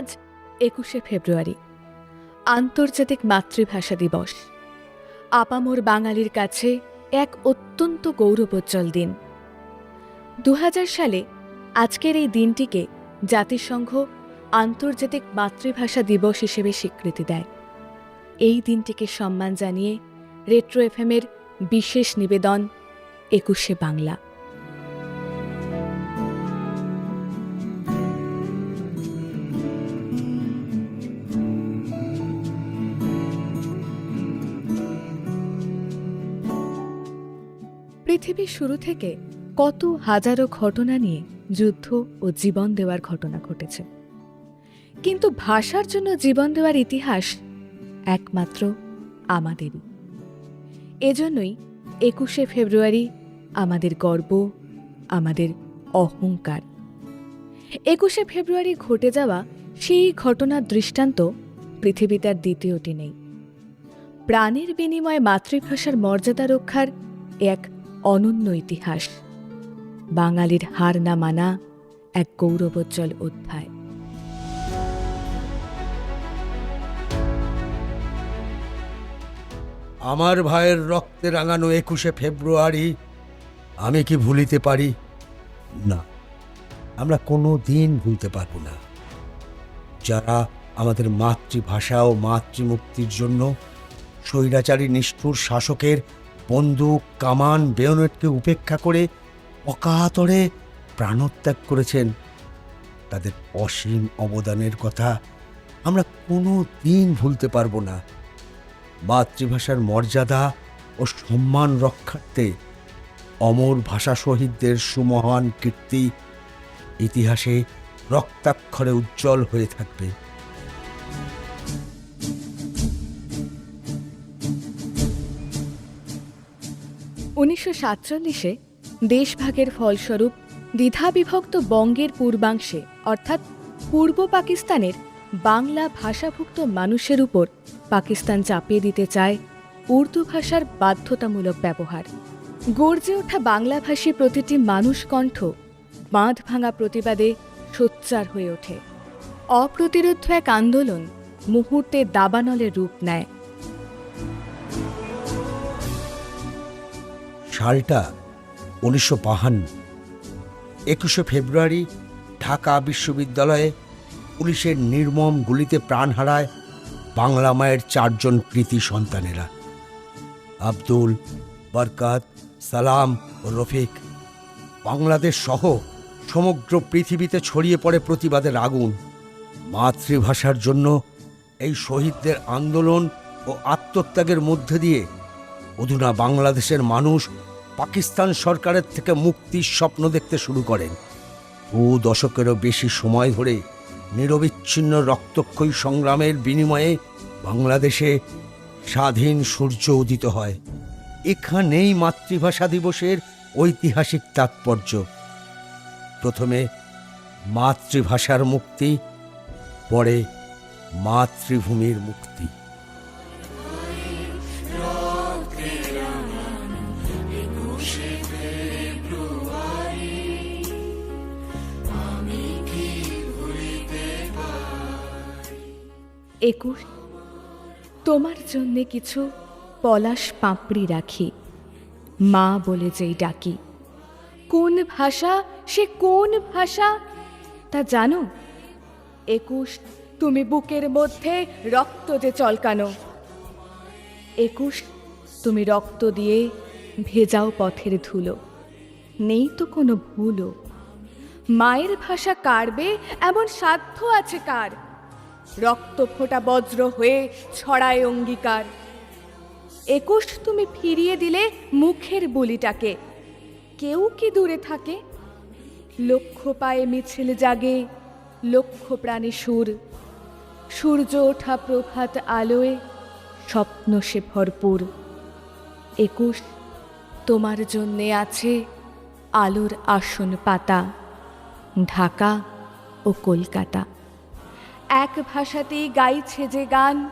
আজ একুশে ফেব্রুয়ারি, আন্তর্জাতিক মাতৃভাষা দিবস। আপামোর বাঙালির কাছে এক অত্যন্ত গৌরবোজ্জ্বল দিন। দু হাজার সালে আজকের এই দিনটিকে জাতিসংঘ আন্তর্জাতিক মাতৃভাষা দিবস হিসেবে স্বীকৃতি দেয়। এই দিনটিকে সম্মান জানিয়ে রেট্রো এফএমের বিশেষ নিবেদন একুশে বাংলা। পৃথিবীর শুরু থেকে কত হাজারো ঘটনা নিয়ে যুদ্ধ ও জীবন দেওয়ার ঘটনা ঘটেছে। কিন্তু ভাষার জন্য জীবন দেওয়ার ইতিহাস একমাত্র আমাদেরই। এজন্যই একুশে ফেব্রুয়ারি আমাদের গর্ব, আমাদের অহংকার। একুশে ফেব্রুয়ারি ঘটে যাওয়া সেই ঘটনার দৃষ্টান্ত পৃথিবীতে আর দ্বিতীয়টি নেই। প্রাণের বিনিময়ে মাতৃভাষার মর্যাদা রক্ষার এক অনন্য ইতিহাস। বাঙালির হার না মানা এক গৌরবোজ্জ্বল অধ্যায়। আমার ভাইয়ের রক্তে রাঙানো একুশে ফেব্রুয়ারি আমি কি ভুলিতে পারি? না, আমরা কোনো দিন ভুলতে পারব না। যারা আমাদের মাতৃভাষা ও মাতৃমুক্তির জন্য স্বৈরাচারী নিষ্ঠুর শাসকের বন্দুক, কামান, বেয়নেটকে উপেক্ষা করে অকাতরে প্রাণত্যাগ করেছেন। তাদের অসীম অবদানের কথা আমরা কোনো দিন ভুলতে পারব না। মাতৃভাষার মর্যাদা ও সম্মান রক্ষার্থে অমর ভাষা শহীদদের সুমহান কীর্তি ইতিহাসে রক্তাক্ষরে উজ্জ্বল হয়ে থাকবে। উনিশশো দেশভাগের ফলস্বরূপ দ্বিধাবিভক্ত বঙ্গের পূর্বাংশে, অর্থাৎ পূর্ব পাকিস্তানের বাংলা ভাষাভুক্ত মানুষের উপর পাকিস্তান চাপিয়ে দিতে চায় উর্দু ভাষার বাধ্যতামূলক ব্যবহার। গর্জে ওঠা বাংলাভাষী প্রতিটি মানুষ কণ্ঠ বাঁধ ভাঙা প্রতিবাদে সোচ্চার হয়ে ওঠে। অপ্রতিরোধ এক আন্দোলন মুহূর্তে দাবানলের রূপ নেয়। সালটা উনিশশো বাহান্ন। একুশে ফেব্রুয়ারি ঢাকা বিশ্ববিদ্যালয়ে পুলিশের নির্মম গুলিতে প্রাণ হারায় বাংলা মায়ের চারজন কৃতি সন্তানেরা। আব্দুল, বরকাত, সালাম ও রফিক। বাংলাদেশ সহ সমগ্র পৃথিবীতে ছড়িয়ে পড়ে প্রতিবাদের আগুন। মাতৃভাষার জন্য এই শহীদদের আন্দোলন ও আত্মত্যাগের মধ্যে দিয়ে অধুনা বাংলাদেশের মানুষ পাকিস্তান সরকারের থেকে মুক্তির স্বপ্ন দেখতে শুরু করেন। দু দশকেরও বেশি সময় ধরে নিরবিচ্ছিন্ন রক্তক্ষয়ী সংগ্রামের বিনিময়ে বাংলাদেশে স্বাধীন সূর্য উদিত হয়। এখানেই মাতৃভাষা দিবসের ঐতিহাসিক তাৎপর্য। প্রথমে মাতৃভাষার মুক্তি, পরে মাতৃভূমির মুক্তি। একুশ। তোমার জন্যে কিছু পলাশ পাপড়ি রাখি। মা বলে যেই ডাকি। কোন ভাষা, সে কোন ভাষা? তা জানো? একুশ, তুমি বুকের মধ্যে রক্ত যে চলকানো। একুশ, তুমি রক্ত দিয়ে ভেজাও পথের ধুলো। নেই তো কোনো ভুলও মায়ের ভাষা কাড়বে এমন সাধ্য আছে কার? রক্ত ফোটা বজ্র হয়ে ছড়ায় অঙ্গীকার। একুশ তুমি ফিরিয়ে দিলে মুখের বলিটাকে। কেউ কি দূরে থাকে? লক্ষ পায়ে মিছিল জাগে লক্ষ প্রাণী সুর। সূর্য ওঠা প্রভাত আলোয় স্বপ্ন সে ভরপুর। একুশ, তোমার জন্যে আছে আলোর আসন পাতা, ঢাকা ও কলকাতা। এক ভাষাতেই গাইছে যে গান,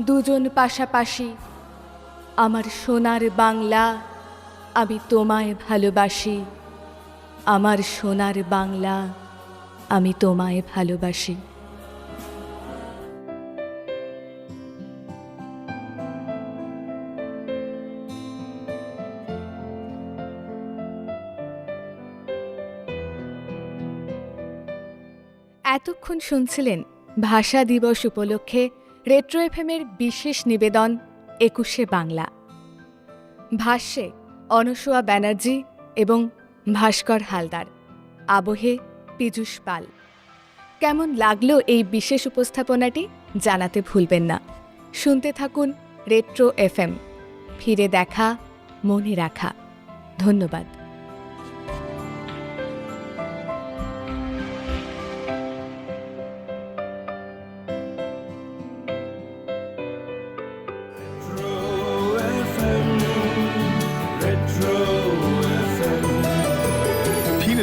দুজন পাশাপাশি, আমার সোনার বাংলা, আমি তোমায় ভালোবাসি, আমার সোনার বাংলা, আমি তোমায় ভালোবাসি। এতক্ষণ শুনছিলেন ভাষা দিবস উপলক্ষে রেট্রো এফএমের বিশেষ নিবেদন, একুশে বাংলা। ভাষ্যে, অনসুয়া ব্যানার্জি এবং ভাস্কর হালদার। আবহে, পীযূষ পাল। কেমন লাগল এই বিশেষ উপস্থাপনাটি জানাতে ভুলবেন না। শুনতে থাকুন রেট্রো এফএম। ফিরে দেখা, মনে রাখা। ধন্যবাদ।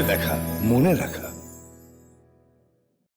দেখা মনে রাখা।